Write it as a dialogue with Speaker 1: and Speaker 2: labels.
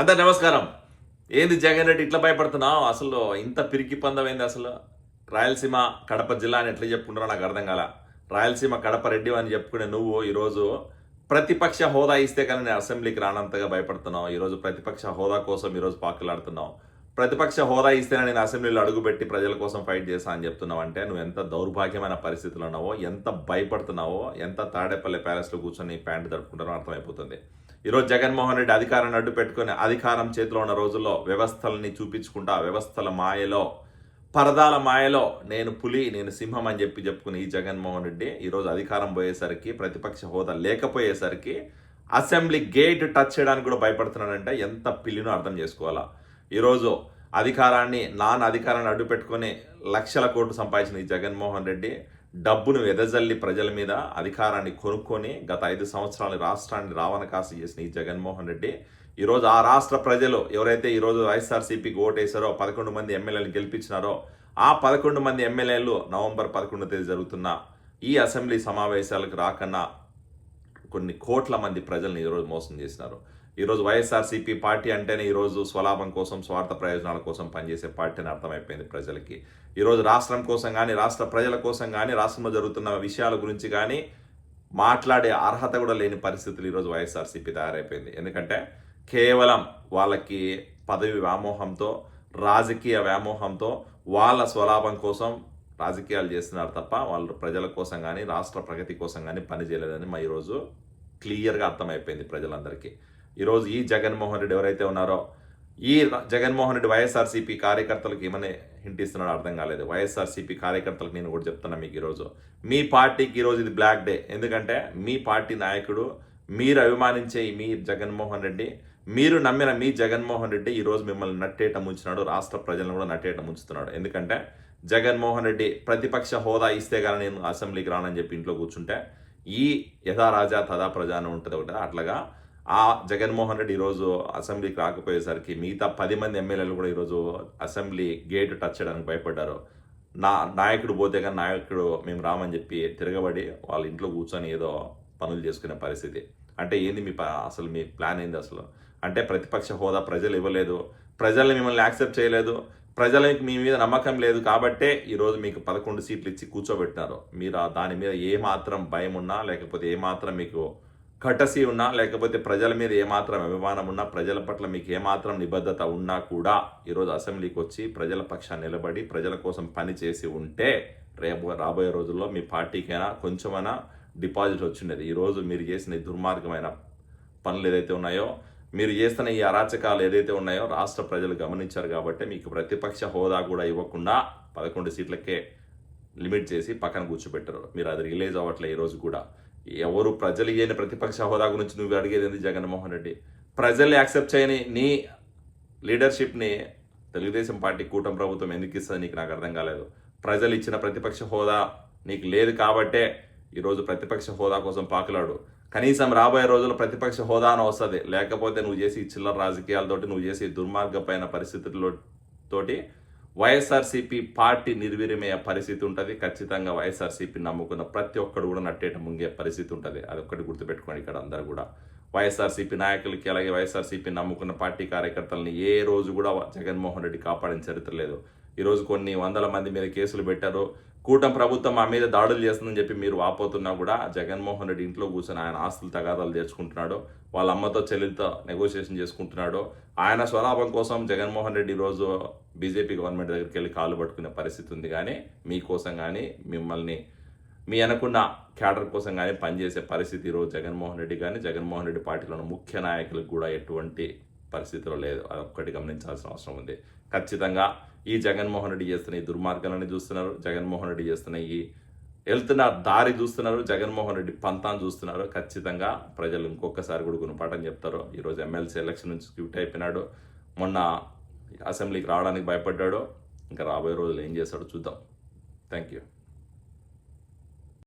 Speaker 1: అంతా నమస్కారం. ఏంది జగన్ రెడ్డి ఇట్లా భయపడుతున్నావు? అసలు ఇంత పిరికి పందమైంది ఏంది అసలు? రాయలసీమ కడప జిల్లా అని ఎట్లా చెప్పుకుంటారో నాకు అర్థం కాల. రాయలసీమ కడప రెడ్డి అని చెప్పుకునే నువ్వు ఈరోజు ప్రతిపక్ష హోదా ఇస్తే కానీ నేను అసెంబ్లీకి రానంతగా భయపడుతున్నావు. ఈరోజు ప్రతిపక్ష హోదా కోసం ఈరోజు పాకులాడుతున్నావు. ప్రతిపక్ష హోదా ఇస్తేనే నేను అసెంబ్లీలో అడుగుపెట్టి ప్రజల కోసం ఫైట్ చేశా అని చెప్తున్నావు అంటే నువ్వు ఎంత దౌర్భాగ్యమైన పరిస్థితులు ఉన్నావో ఎంత భయపడుతున్నావో ఎంత తాడేపల్లి ప్యాలెస్లో కూర్చొని ప్యాంటు తడుపుకుంటారో అర్థమైపోతుంది. ఈరోజు జగన్మోహన్ రెడ్డి అధికారాన్ని అడ్డు పెట్టుకుని అధికారం చేతిలో ఉన్న రోజుల్లో వ్యవస్థలని చూపించుకుంటా వ్యవస్థల మాయలో పరదాల మాయలో నేను పులి నేను సింహం అని చెప్పి చెప్పుకుని ఈ జగన్మోహన్ రెడ్డి ఈరోజు అధికారం పోయేసరికి ప్రతిపక్ష హోదా లేకపోయేసరికి అసెంబ్లీ గేట్ టచ్ చేయడానికి కూడా భయపడుతున్నాడంటే ఎంత పిల్లినో అర్థం చేసుకోవాలా. ఈరోజు అధికారాన్ని నాన్ అధికారాన్ని అడ్డు పెట్టుకొని లక్షల కోట్లు సంపాదించిన ఈ జగన్మోహన్ రెడ్డి డబ్బును వెదజల్లి ప్రజల మీద అధికారాన్ని కొనుక్కొని గత ఐదు సంవత్సరాలు రాష్ట్రాన్ని రావణకాసి చేసిన ఈ జగన్మోహన్ రెడ్డి ఈరోజు ఆ రాష్ట్ర ప్రజలు ఎవరైతే ఈరోజు వైఎస్ఆర్సీపీకి ఓటేశారో పదకొండు మంది ఎమ్మెల్యేలు గెలిపించినారో ఆ పదకొండు మంది ఎమ్మెల్యేలు నవంబర్ పదకొండో తేదీ జరుగుతున్న ఈ అసెంబ్లీ సమావేశాలకు రాకన్నా కొన్ని కోట్ల మంది ప్రజల్ని ఈరోజు మోసం చేసినారు. ఈరోజు వైఎస్ఆర్సీపీ పార్టీ అంటేనే ఈరోజు స్వలాభం కోసం స్వార్థ ప్రయోజనాల కోసం పనిచేసే పార్టీ అని అర్థమైపోయింది ప్రజలకి. ఈరోజు రాష్ట్రం కోసం కానీ రాష్ట్ర ప్రజల కోసం కానీ రాష్ట్రంలో జరుగుతున్న విషయాల గురించి కానీ మాట్లాడే అర్హత కూడా లేని పరిస్థితులు ఈరోజు వైఎస్ఆర్సీపీ తయారైపోయింది. ఎందుకంటే కేవలం వాళ్ళకి పదవి వ్యామోహంతో రాజకీయ వ్యామోహంతో వాళ్ళ స్వలాభం కోసం రాజకీయాలు చేస్తున్నారు తప్ప వాళ్ళు ప్రజల కోసం కానీ రాష్ట్ర ప్రగతి కోసం కానీ పనిచేయలేదని మా ఈరోజు క్లియర్గా అర్థమైపోయింది ప్రజలందరికీ. ఈరోజు ఈ జగన్మోహన్ రెడ్డి ఎవరైతే ఉన్నారో ఈ జగన్మోహన్ రెడ్డి వైఎస్ఆర్సీపీ కార్యకర్తలకు ఏమని హింట్ ఇస్తున్నాడో అర్థం కాలేదు. వైఎస్ఆర్సీపీ కార్యకర్తలకు నేను కూడా చెప్తున్నా మీకు ఈరోజు. మీ పార్టీకి ఈరోజు ఇది బ్లాక్ డే ఎందుకంటే మీ పార్టీ నాయకుడు మీరు అభిమానించే ఈ మీ జగన్మోహన్ రెడ్డి మీరు నమ్మిన మీ జగన్మోహన్ రెడ్డి ఈరోజు మిమ్మల్ని నట్టేట ముంచున్నాడు రాష్ట్ర ప్రజలను కూడా నట్టేట ముంచుతున్నాడు. ఎందుకంటే జగన్మోహన్ రెడ్డి ప్రతిపక్ష హోదా ఇస్తే కానీ నేను అసెంబ్లీకి రానని చెప్పి ఇంట్లో కూర్చుంటే ఈ యథా రాజా తదా ప్రజా అని ఉంటుంది ఒకటి. అట్లాగా ఆ జగన్మోహన్ రెడ్డి ఈరోజు అసెంబ్లీకి రాకపోయేసరికి మిగతా పది మంది ఎమ్మెల్యేలు కూడా ఈరోజు అసెంబ్లీ గేట్ టచ్ చేయడానికి భయపడ్డారు. నా నాయకుడు పోతే కానీ నాయకుడు మేము రామని చెప్పి తిరగబడి వాళ్ళ ఇంట్లో కూర్చొని ఏదో పనులు చేసుకునే పరిస్థితి. అంటే ఏంది మీ ప- అసలు మీ ప్లాన్ ఏంది అసలు? అంటే ప్రతిపక్ష హోదా ప్రజలు ఇవ్వలేదు. ప్రజల్ని మిమ్మల్ని యాక్సెప్ట్ చేయలేదు. ప్రజలకి మీ మీద నమ్మకం లేదు కాబట్టే ఈరోజు మీకు పదకొండు సీట్లు ఇచ్చి కూర్చోబెట్టినారు మీరు దాని మీద ఏమాత్రం భయం ఉన్నా లేకపోతే ఏ మాత్రం మీకు కటసి ఉన్నా లేకపోతే ప్రజల మీద ఏమాత్రం అభిమానం ఉన్నా ప్రజల పట్ల మీకు ఏమాత్రం నిబద్ధత ఉన్నా కూడా ఈరోజు అసెంబ్లీకి వచ్చి ప్రజల పక్షాన్ని నిలబడి ప్రజల కోసం పని చేసి ఉంటే రేపు రాబోయే రోజుల్లో మీ పార్టీకైనా కొంచెమైనా డిపాజిట్ వచ్చిండేది. ఈరోజు మీరు చేసిన దుర్మార్గమైన పనులు ఏదైతే ఉన్నాయో మీరు చేస్తున్న ఈ అరాచకాలు ఏదైతే ఉన్నాయో రాష్ట్ర ప్రజలు గమనించారు కాబట్టి మీకు ప్రతిపక్ష హోదా కూడా ఇవ్వకుండా పదకొండు సీట్లకే లిమిట్ చేసి పక్కన కూర్చోబెట్టారు. మీరు అది రిలీజ్ అవ్వట్లే ఈరోజు కూడా. ఎవరు ప్రజలు ఇయ్యని ప్రతిపక్ష హోదా గురించి నువ్వు అడిగేది ఏంది జగన్మోహన్ రెడ్డి? ప్రజలు యాక్సెప్ట్ చేయని నీ లీడర్షిప్ని తెలుగుదేశం పార్టీ కూటమి ప్రభుత్వం ఎందుకు ఇస్తుంది నీకు? నాకు అర్థం కాలేదు. ప్రజలు ఇచ్చిన ప్రతిపక్ష హోదా నీకు లేదు కాబట్టే ఈరోజు ప్రతిపక్ష హోదా కోసం పాకులాడు. కనీసం రాబోయే రోజుల్లో ప్రతిపక్ష హోదా అని వస్తుంది. లేకపోతే నువ్వు చేసి చిల్లర రాజకీయాలతోటి నువ్వు చేసి దుర్మార్గమైన పరిస్థితుల్లో తోటి వైఎస్ఆర్సీపీ పార్టీ నిర్వీర్యమయ్యే పరిస్థితి ఉంటుంది. ఖచ్చితంగా వైఎస్ఆర్సీపీ నమ్ముకున్న ప్రతి ఒక్కడు కూడా నట్టేట ముంగే పరిస్థితి ఉంటుంది. అది ఒక్కటి గుర్తుపెట్టుకోండి ఇక్కడ అందరూ కూడా. వైఎస్ఆర్సీపీ నాయకులకి అలాగే వైఎస్ఆర్సీపీ నమ్ముకున్న పార్టీ కార్యకర్తలని ఏ రోజు కూడా జగన్మోహన్ రెడ్డి కాపాడిన చరిత్ర లేదు. ఈరోజు కొన్ని వందల మంది మీద కేసులు పెట్టారు. కూటమి ప్రభుత్వం మా మీద దాడులు చేస్తుందని చెప్పి మీరు వాపోతున్నా కూడా జగన్మోహన్ రెడ్డి ఇంట్లో కూర్చొని ఆయన ఆస్తులు తగాదాలు తెచ్చుకుంటున్నాడు. వాళ్ళ అమ్మతో చెల్లెలతో నెగోషియేషన్ చేసుకుంటున్నాడు. ఆయన స్వలాభం కోసం జగన్మోహన్ రెడ్డి ఈరోజు బీజేపీ గవర్నమెంట్ దగ్గరికి వెళ్ళి కాలు పట్టుకునే పరిస్థితి ఉంది కానీ మీకోసం కానీ మిమ్మల్ని మీ అనుకున్న క్యాడర్ కోసం కానీ పనిచేసే పరిస్థితి ఈరోజు జగన్మోహన్ రెడ్డి కానీ జగన్మోహన్ రెడ్డి పార్టీలోని ముఖ్య నాయకులకు కూడా ఎటువంటి పరిస్థితిలో లేదు. అది ఒక్కటి గమనించాల్సిన అవసరం ఉంది. ఖచ్చితంగా ఈ జగన్మోహన్ రెడ్డి చేస్తున్న ఈ దుర్మార్గాలని చూస్తున్నారు. జగన్మోహన్ రెడ్డి చేస్తున్న ఈ వెళ్తున్న దారి చూస్తున్నారు. జగన్మోహన్ రెడ్డి పంతాన్ని చూస్తున్నారు. ఖచ్చితంగా ప్రజలు ఇంకొకసారి కూడా గుణపాఠం చెప్తారు. ఈరోజు ఎమ్మెల్సీ ఎలక్షన్ నుంచి క్యూట్ అయిపోయినాడు. మొన్న అసెంబ్లీకి రావడానికి భయపడ్డాడు. ఇంకా రాబోయే రోజులు ఏం చేస్తాడో చూద్దాం. Thank you.